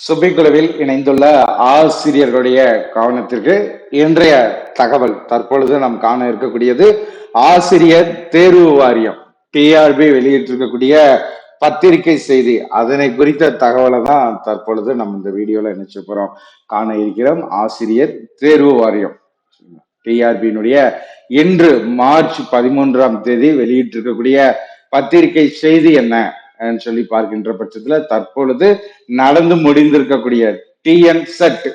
சுபிக்குழுவில் இணைந்துள்ள ஆசிரியர்களுடைய கவனத்திற்கு இன்றைய தகவல் தற்பொழுது நாம் காண இருக்கக்கூடியது ஆசிரியர் தேர்வு வாரியம் டிஆர்பி வெளியிட்டிருக்கக்கூடிய பத்திரிகை செய்தி. அதனை குறித்த தகவலை தான் தற்பொழுது நம்ம இந்த வீடியோல நினைச்சு போறோம். காண இருக்கிறோம் ஆசிரியர் தேர்வு வாரியம். டிஆர்பியினுடைய இன்று மார்ச் பதிமூன்றாம் தேதி வெளியிட்டிருக்கக்கூடிய பத்திரிகை செய்தி என்ன? சொல்லி பார்க்கின்ற பட்சத்துல தற்பொழுது நடந்து முடிந்திருக்கக்கூடிய டிஎன் செட்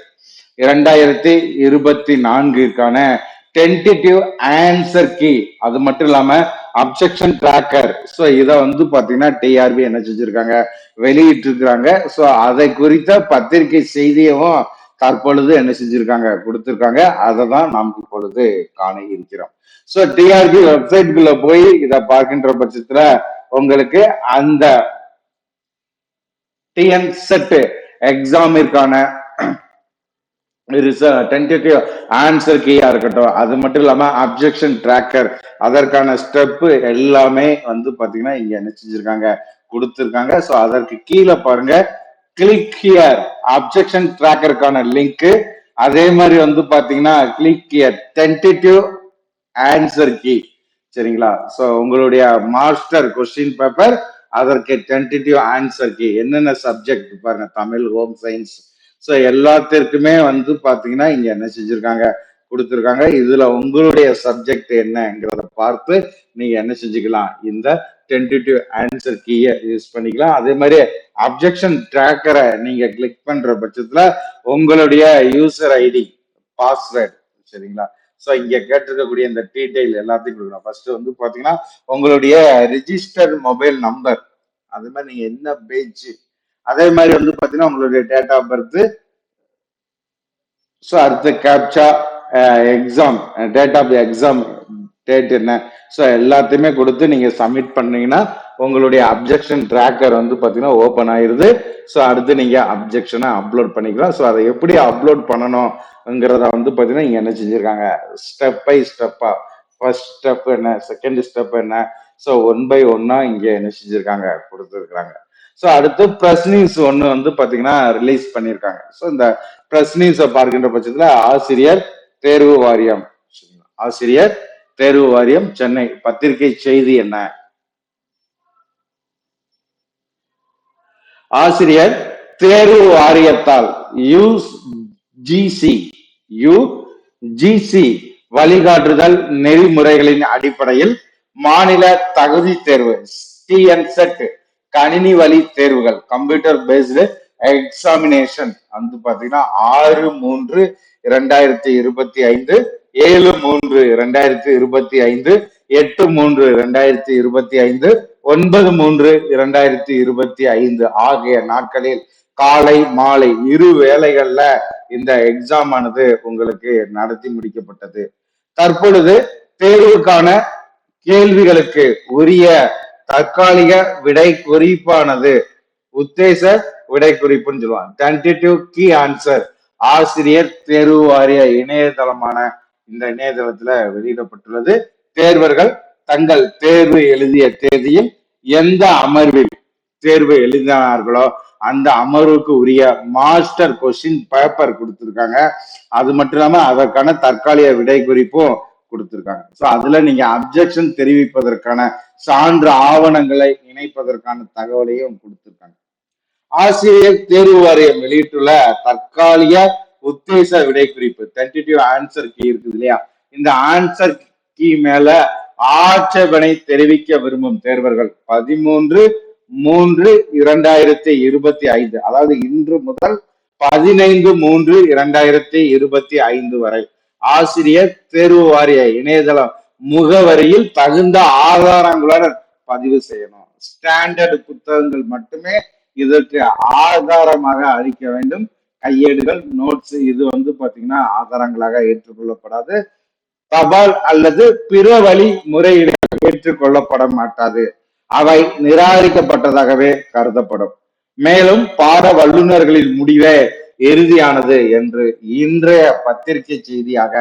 இரண்டாயிரத்தி இருபத்தி நான்குக்கான டென்டிட்டிவ் ஆன்சர் கீ அது மட்டும் இல்லாம அப்செக்ஷன் டிராக்கர் ஸோ இதை வந்து பாத்தீங்கன்னா டிஆர்பி என்ன செஞ்சிருக்காங்க? வெளியிட்டு இருக்கிறாங்க ஸோ அதை குறித்த பத்திரிகை செய்தியும் தற்பொழுது என்ன செஞ்சிருக்காங்க? கொடுத்துருக்காங்க. அதை தான் நாம் இப்பொழுது காண இருக்கிறோம். ஸோ டிஆர்பி வெப்சைட்குள்ள போய் இதை பார்க்கின்ற பட்சத்துல உங்களுக்கு அந்த டிஎன் செட் எக்ஸாமிற்கான டென்டேட்டிவ் ஆன்சர் கீயா இருக்கட்டும். அது மட்டும் இல்லாம அப்ஜெக்ஷன் டிராக்கர் அதற்கான ஸ்டெப் எல்லாமே வந்து பாத்தீங்கன்னா இங்க என்ன செஞ்சிருக்காங்க ஸோ அதற்கு கீழே பாருங்க. கிளிக் ஹியர் அப்ஜெக்ஷன் டிராக்கருக்கான லிங்க் அதே மாதிரி வந்து பாத்தீங்கன்னா click here tentative answer key சரிங்களா? ஸோ உங்களுடைய மாஸ்டர் கொஸ்டின் பேப்பர் அதற்கு டென்டேட்டிவ் ஆன்சர் கீ என்னென்ன சப்ஜெக்ட் பாருங்க தமிழ் ஹோம் சயின்ஸ் ஸோ எல்லாத்திற்குமே வந்து பார்த்தீங்கன்னா இங்க என்ன செஞ்சிருக்காங்க? கொடுத்துருக்காங்க. இதுல உங்களுடைய சப்ஜெக்ட் என்னங்கிறத பார்த்து நீங்க என்ன செஞ்சுக்கலாம்? இந்த டென்டேட்டிவ் ஆன்சர் கீயை யூஸ் பண்ணிக்கலாம். அதே மாதிரி அப்ஜெக்ஷன் ட்ராக்கரை நீங்க கிளிக் பண்ற பட்சத்துல உங்களுடைய யூசர் ஐடி பாஸ்வேர்டு சரிங்களா? ஸோ இங்கே கேட்டிருக்கக்கூடிய இந்த டீட்டெயில் எல்லாத்தையும் கொடுக்கணும். ஃபர்ஸ்ட் வந்து பாத்தீங்கன்னா உங்களுடைய ரிஜிஸ்டர் மொபைல் நம்பர் அது மாதிரி நீங்க என்ன பேஜ் அதே மாதிரி வந்து பாத்தீங்கன்னா உங்களுடைய டேட் ஆஃப் பர்த் ஸோ அடுத்து captcha exam date of exam date என்ன? ஸோ எல்லாத்தையுமே கொடுத்து நீங்கள் சப்மிட் பண்ணீங்கன்னா உங்களுடைய அப்ஜெக்ஷன் ட்ராக்கர் வந்து பார்த்தீங்கன்னா ஓப்பன் ஆயிடுது ஸோ அடுத்து நீங்கள் அப்ஜெக்ஷனை அப்லோட் பண்ணிக்கலாம். ஸோ அதை எப்படி அப்லோட் பண்ணணுங்கிறத வந்து பார்த்தீங்கன்னா இங்கே என்ன செஞ்சிருக்காங்க? ஸ்டெப் பை ஸ்டெப்பா ஃபர்ஸ்ட் ஸ்டெப் என்ன? செகண்ட் ஸ்டெப் என்ன? ஸோ ஒன் பை ஒன்னா இங்கே என்ன செஞ்சுருக்காங்க? கொடுத்துருக்குறாங்க. ஸோ அடுத்து பிரஸ் நியூஸ் ஒன்று வந்து பார்த்தீங்கன்னா ரிலீஸ் பண்ணியிருக்காங்க ஸோ இந்த ப்ரெஸ் நியூஸை பார்க்கின்ற பட்சத்தில் ஆசிரியர் தேர்வு வாரியம். ஆசிரியர் தேர்வு வாரியம் சென்னை. பத்திரிகை செய்தி என்ன? ஆசிரியர் தேர்வு வாரியத்தால் யுஜிசி வழிகாட்டுதல் நெறிமுறைகளின் அடிப்படையில் மாநில தகுதி தேர்வு டிஎன்செட் கணினி வழி தேர்வுகள் கம்ப்யூட்டர் பேஸ்டு எக்ஸாமினேஷன் வந்து பாத்தீங்கன்னா ஆறு மூன்று இரண்டாயிரத்தி இருபத்தி ஐந்து ஏழு மூன்று இரண்டாயிரத்தி இருபத்தி ஐந்து எட்டு மூன்று இரண்டாயிரத்தி இருபத்தி ஐந்து ஒன்பது மூன்று இரண்டாயிரத்தி இருபத்தி ஐந்து ஆகிய நாட்களில் காலை மாலை இரு வேளைகள்ல இந்த எக்ஸாம் ஆனது உங்களுக்கு நடத்தி முடிக்கப்பட்டது. தற்பொழுது தேர்வுக்கான கேள்விகளுக்கு உரிய தற்காலிக விடை குறிப்பானது உத்தேச விடை குறிப்புன்னு சொல்லுவாங்க. டென்டேட்டிவ் கீ ஆன்சர் ஆசிரியர் தேர்வு வாரிய இணையதளமான இந்த இணையதளத்துல வெளியிடப்பட்டுள்ளது. தேர்வர்கள் தங்கள் தேர்வு எழுதிய தேதியில் எந்த அமர்வில் தேர்வு எழுதினார்களோ அந்த அமர்வுக்கு உரிய மாஸ்டர் கொஸ்டின் பேப்பர் கொடுத்துருக்காங்க. அது மட்டும் இல்லாம அதற்கான தற்காலிக விடை குறிப்பும் கொடுத்துருக்காங்க. ஸோ அதுல நீங்க அப்ஜெக்ஷன் தெரிவிப்பதற்கான சான்று ஆவணங்களை இணைப்பதற்கான தகவலையும் கொடுத்துருக்காங்க. ஆசிரியர் தேர்வு வாரியம் வெளியிட்டுள்ள தற்காலிக உத்தேச விடை குறிப்பு டென்டேட்டிவ் ஆன்சர் கீ இருக்குது இல்லையா? இந்த ஆன்சர் கீ மேல ஆட்சேபனை தெரிவிக்க விரும்பும் தேர்வர்கள் பதிமூன்று மூன்று இரண்டாயிரத்தி இருபத்தி ஐந்து. அதாவது இன்று முதல் பதினைந்து மூன்று இரண்டாயிரத்தி இருபத்தி ஐந்து வரை. ஆசிரியர் தேர்வு வாரிய இணையதளம் முகவரியில் தகுந்த ஆதாரங்களுடன் பதிவு செய்யணும். ஸ்டாண்டர்ட் புத்தகங்கள் மட்டுமே இதற்கு ஆதாரமாக அளிக்க வேண்டும். கையேடுகள் நோட்ஸ் இது வந்து பாத்தீங்கன்னா ஆதாரங்களாக ஏற்றுக்கொள்ளப்படாது. தபால் அல்லது பிற வழி முறையீடு ஏற்றுக்கொள்ளப்பட மாட்டாது. அவை நிராகரிக்கப்பட்டதாகவே கருதப்படும். மேலும் பாட வல்லுநர்களின் முடிவே இறுதியானது என்று இன்றைய பத்திரிகை செய்தியாக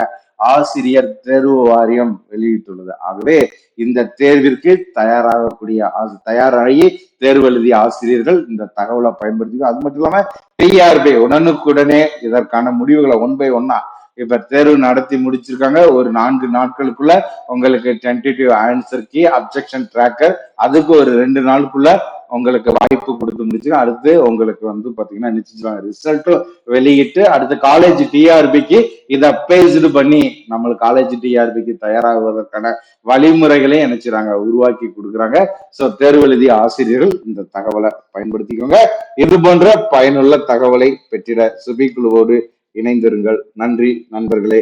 ஆசிரியர் தேர்வு வாரியம் வெளியிட்டுள்ளது. ஆகவே இந்த தேர்விற்கு தயாராகக்கூடிய தயாராகி தேர்வு எழுதிய ஆசிரியர்கள் இந்த தகவலை பயன்படுத்திக்கோ. அது மட்டும் இல்லாம டிஆர்பி உடனுக்குடனே இதற்கான முடிவுகளை ஒன் பை ஒன்னா இப்ப தேர்வு நடத்தி முடிச்சிருக்காங்க. ஒரு நான்கு நாட்களுக்குள்ள உங்களுக்கு tentative answer key objection tracker அதுக்கு ஒரு ரெண்டு நாளுக்குள்ள உங்களுக்கு வாய்ப்பு கொடுத்து முடிச்சு அடுத்து உங்களுக்கு வந்து பாத்தீங்கன்னா நிச்சயிச்சுவாங்க ரிசல்ட்டும் வெளியிட்டு அடுத்து காலேஜ் டிஆர்பிக்கு இதை பேஸ்டு பண்ணி நம்ம காலேஜ் டிஆர்பிக்கு தயாராகுவதற்கான வழிமுறைகளையும் நினைச்சுறாங்க உருவாக்கி கொடுக்குறாங்க. ஸோ தேர்வு எழுதிய ஆசிரியர்கள் இந்த தகவலை பயன்படுத்திக்கோங்க. இது போன்ற பயனுள்ள தகவலை பெற்றிட சுபி குழுவோடு இணைந்திருங்கள். நன்றி நண்பர்களே.